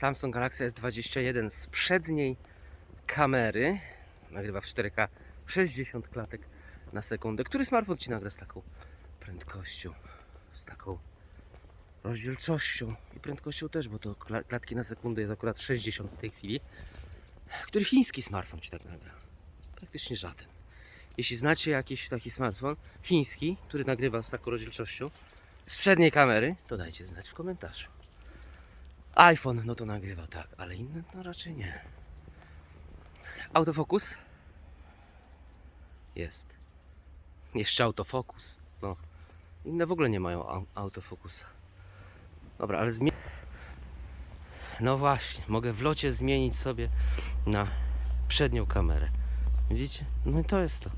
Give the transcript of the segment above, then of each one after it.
Samsung Galaxy S21 z przedniej kamery. Nagrywa w 4K 60 klatek na sekundę. Który smartfon Ci nagra z taką prędkością? Z taką rozdzielczością i prędkością też, bo to kla- klatki na sekundę jest akurat 60 w tej chwili. Który chiński smartfon Ci tak nagra? Praktycznie żaden. Jeśli znacie jakiś taki smartfon chiński, który nagrywa z taką rozdzielczością z przedniej kamery, to dajcie znać w komentarzu. iPhone, no to nagrywa tak, ale inne no raczej nie. Autofokus? Jest. Jeszcze autofokus. No. Inne w ogóle nie mają au- autofokusa. Dobra, ale zmie... No właśnie, mogę w locie zmienić sobie na przednią kamerę. Widzicie? No i to jest to.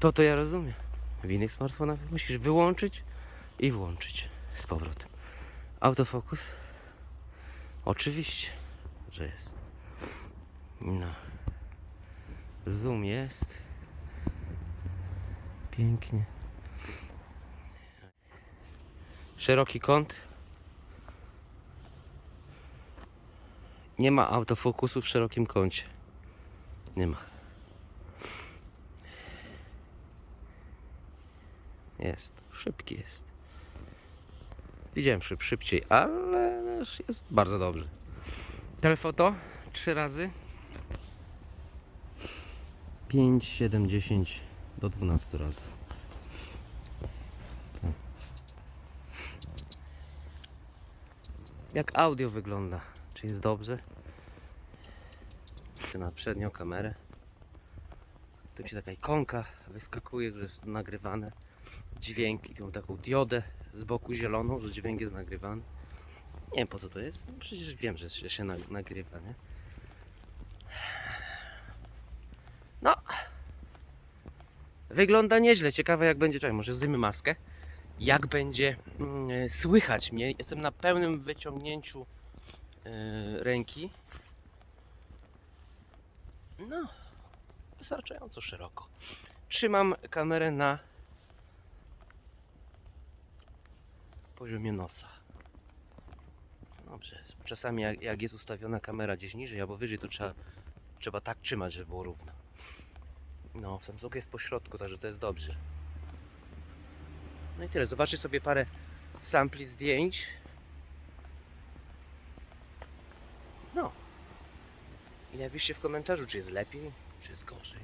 To to ja rozumiem. W innych smartfonach musisz wyłączyć i włączyć z powrotem. Autofokus? Oczywiście, że jest. No. Zoom jest. Pięknie. Szeroki kąt. Nie ma autofokusu w szerokim kącie. Nie ma. Jest. Szybki jest. Widziałem szyb, szybciej, ale jest bardzo dobrze. Telefoto trzy razy. 5, 7, 10 do 12 razy. Jak audio wygląda? Czy jest dobrze? Na przednią kamerę. Tu się taka ikonka wyskakuje, że jest nagrywane. Dźwięk i tą taką diodę z boku zieloną, że dźwięk jest nagrywany. Nie wiem po co to jest. No przecież wiem, że się, się nag- nagrywa, nie? No. Wygląda nieźle. Ciekawe jak będzie. Czekaj, może zdejmy maskę. Jak będzie e, słychać mnie. Jestem na pełnym wyciągnięciu e, ręki. No. Wystarczająco szeroko. Trzymam kamerę na poziomie nosa. Dobrze. Czasami jak, jak jest ustawiona kamera gdzieś niżej albo wyżej, to trzeba, trzeba tak trzymać, żeby było równo. No, Samsung jest po środku, także to jest dobrze. No i tyle. Zobaczcie sobie parę sampli zdjęć. No. I napiszcie w komentarzu, czy jest lepiej, czy jest gorzej.